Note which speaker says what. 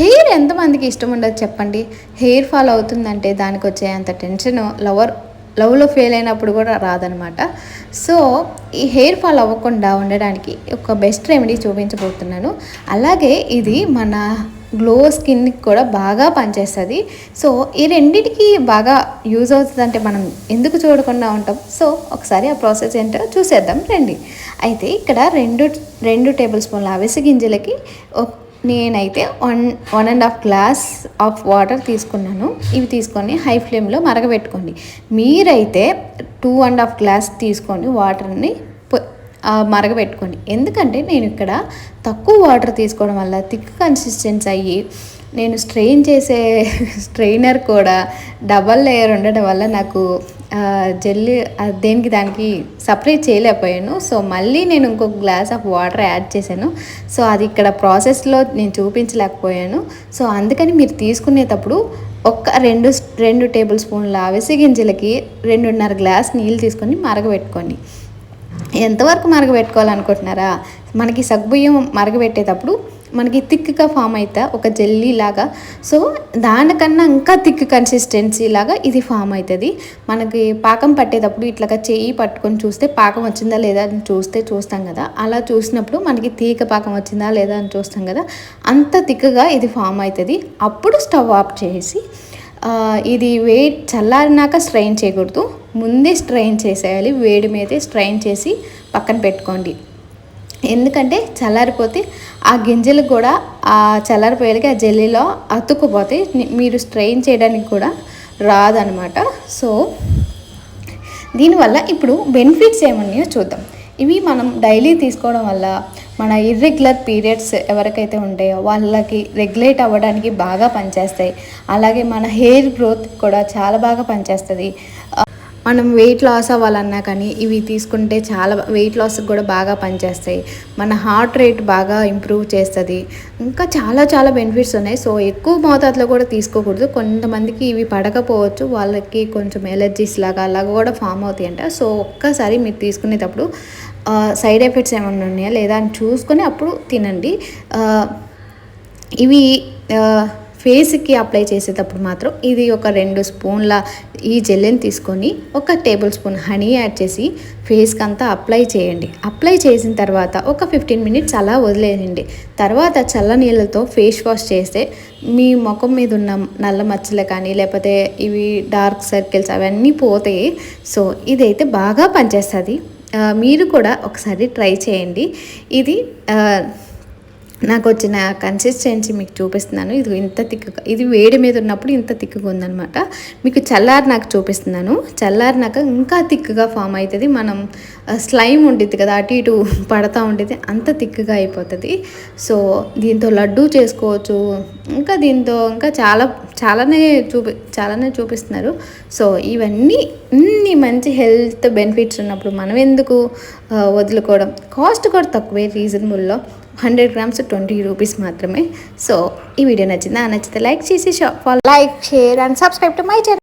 Speaker 1: Hair ఎంతమందికి ఇష్టం ఉండదు చెప్పండి? హెయిర్ ఫాల్ అవుతుందంటే దానికి వచ్చే అంత టెన్షన్ లవర్ లవ్లో ఫెయిల్ అయినప్పుడు కూడా రాదనమాట. సో ఈ హెయిర్ ఫాల్ అవ్వకుండా ఉండడానికి ఒక బెస్ట్ రెమెడీ చూపించబోతున్నాను. అలాగే ఇది మన గ్లో స్కిన్కి కూడా బాగా పనిచేస్తుంది. సో ఈ రెండింటికి బాగా యూజ్ అవుతుందంటే మనం ఎందుకు చూడకుండా ఉంటాం? సో ఒకసారి ఆ ప్రాసెస్ ఏంటో చూసేద్దాం రండి. అయితే ఇక్కడ రెండు రెండు టేబుల్ స్పూన్ల అవిసె గింజలకి నేనైతే one one and half glass of water తీసుకున్నాను. ఇవి తీసుకొని హై ఫ్లేమ్లో మరగబెట్టుకోండి. మీరైతే టూ అండ్ హాఫ్ గ్లాస్ తీసుకొని వాటర్ని మరగబెట్టుకోండి. ఎందుకంటే నేను ఇక్కడ తక్కువ వాటర్ తీసుకోవడం వల్ల థిక్ కన్సిస్టెన్స్ అయ్యి నేను స్ట్రెయిన్ చేసే స్ట్రెయినర్ కూడా డబల్ లేయర్ ఉండడం వల్ల నాకు జెల్లీ దేనికి దానికి సపరేట్ చేయలేకపోయాను. సో మళ్ళీ నేను ఇంకొక గ్లాస్ ఆఫ్ వాటర్ యాడ్ చేశాను. సో అది ఇక్కడ ప్రాసెస్లో నేను చూపించలేకపోయాను. సో అందుకని మీరు తీసుకునేటప్పుడు ఒక్క రెండు రెండు టేబుల్ స్పూన్ల అవిసె గింజలకి రెండున్నర గ్లాస్ నీళ్ళు తీసుకొని మరగబెట్టుకోండి. ఎంతవరకు మరగబెట్టుకోవాలనుకుంటున్నారా? మనకి సగ్గుబియ్యం మరగబెట్టేటప్పుడు మనకి థిక్గా ఫామ్ అవుతా ఒక జెల్లీ లాగా. సో దానికన్నా ఇంకా థిక్ కన్సిస్టెన్సీ లాగా ఇది ఫామ్ అవుతుంది మనకి పాకం పట్టేటప్పుడు ఇట్లాగా చేయి పట్టుకొని చూస్తే పాకం వచ్చిందా లేదా అని చూస్తే చూస్తాం కదా. అలా చూసినప్పుడు మనకి తీగ పాకం వచ్చిందా లేదా అని చూస్తాం కదా. అంత థిక్గా ఇది ఫామ్ అవుతుంది అప్పుడు స్టవ్ ఆఫ్ చేసి ఇది వేడి చల్లారినాక స్ట్రైన్ చేయకూడదు. ముందే స్ట్రైన్ చేసేయాలి. వేడి మీదే స్ట్రైన్ చేసి పక్కన పెట్టుకోండి. ఎందుకంటే చల్లారిపోతే ఆ గింజలు కూడా ఆ చల్లారిపోయేకి ఆ జెల్లీలో అతుక్కుపోతే మీరు స్ట్రెయిన్ చేయడానికి కూడా రాదనమాట సో దీనివల్ల ఇప్పుడు బెనిఫిట్స్ ఏమన్నాయో చూద్దాం. ఇవి మనం డైలీ తీసుకోవడం వల్ల మన ఇర్రెగ్యులర్ పీరియడ్స్ ఎవరికైతే ఉంటాయో వాళ్ళకి రెగ్యులేట్ అవ్వడానికి బాగా పనిచేస్తాయి. అలాగే మన హెయిర్ గ్రోత్ కూడా చాలా బాగా పనిచేస్తుంది. మనం వెయిట్ లాస్ అవ్వాలన్నా కానీ ఇవి తీసుకుంటే చాలా వెయిట్ లాస్కి కూడా బాగా పనిచేస్తాయి. మన హార్ట్ రేట్ బాగా ఇంప్రూవ్ చేస్తుంది. ఇంకా చాలా చాలా బెనిఫిట్స్ ఉన్నాయి. సో ఎక్కువ మోతాదులో కూడా తీసుకోకూడదు. కొంతమందికి ఇవి పడకపోవచ్చు. వాళ్ళకి కొంచెం ఎలర్జీస్ లాగా అలాగా కూడా ఫామ్ అవుతాయి అంట సో ఒక్కసారి మీరు తీసుకునేటప్పుడు సైడ్ ఎఫెక్ట్స్ ఏమైనా ఉన్నాయా? లేదా అని చూసుకొని అప్పుడు తినండి. ఇవి ఫేస్కి అప్లై చేసేటప్పుడు మాత్రం ఇది ఒక రెండు స్పూన్ల ఈ జెల్ని తీసుకొని ఒక టేబుల్ స్పూన్ హనీ యాడ్ చేసి ఫేస్కి అంతా అప్లై చేయండి. అప్లై చేసిన తర్వాత ఒక ఫిఫ్టీన్ మినిట్స్ అలా వదిలేయండి. తర్వాత చల్ల నీళ్ళతో ఫేస్ వాష్ చేస్తే మీ ముఖం మీద ఉన్న నల్ల మచ్చలు కానీ లేకపోతే ఇవి డార్క్ సర్కిల్స్ అవన్నీ పోతాయి. సో ఇదైతే బాగా పనిచేస్తుంది. మీరు కూడా ఒకసారి ట్రై చేయండి. ఇది నాకు వచ్చిన కన్సిస్టెన్సీ మీకు చూపిస్తున్నాను. ఇది ఇంత తిక్కుగా ఇది వేడి మీద ఉన్నప్పుడు ఇంత తిక్కుగా ఉందనమాట మీకు చల్లారి నాకు చూపిస్తున్నాను. చల్లారినాక ఇంకా తిక్కుగా ఫామ్ అవుతుంది మనం స్లైమ్ ఉంటుంది కదా అటు ఇటు పడతా ఉండేది అంత తిక్కుగా అయిపోతుంది. సో దీంతో లడ్డూ చేసుకోవచ్చు. ఇంకా దీంతో ఇంకా చాలా చాలానే చూపి చాలానే చూపిస్తున్నారు. సో ఇవన్నీ ఇన్ని మంచి హెల్త్ బెనిఫిట్స్ ఉన్నప్పుడు మనం ఎందుకు వదులుకోవడం? కాస్ట్ కూడా తక్కువే రీజనబుల్లో హండ్రెడ్ గ్రామ్స్ ట్వంటీ రూపీస్ మాత్రమే. సో ఈ వీడియో నచ్చిందా? నచ్చితే లైక్ చేసి follow like share and subscribe to my channel.